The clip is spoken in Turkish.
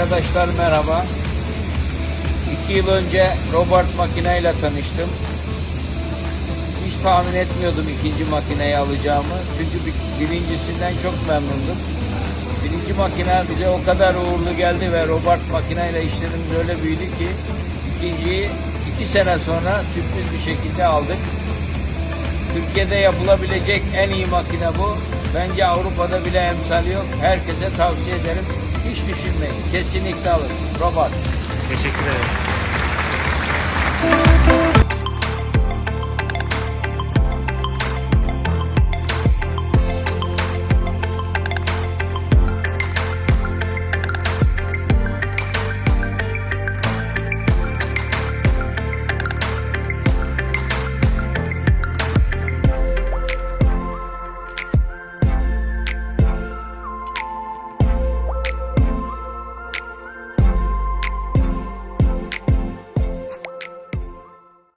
Arkadaşlar merhaba. İki yıl önce Robert makineyle tanıştım. Hiç tahmin etmiyordum ikinci makineyi alacağımı. Çünkü bir- birincisinden çok memnundum. Birinci makine bize o kadar uğurlu geldi ve Robert makineyle işlerimiz öyle büyüdü ki ikinciyi iki sene sonra sürpriz bir şekilde aldık. Türkiye'de yapılabilecek en iyi makine bu. Bence Avrupa'da bile emsali yok. Herkese tavsiye ederim. Düşünmeyin. Kesinlikle alın. Robot. Teşekkür ederim.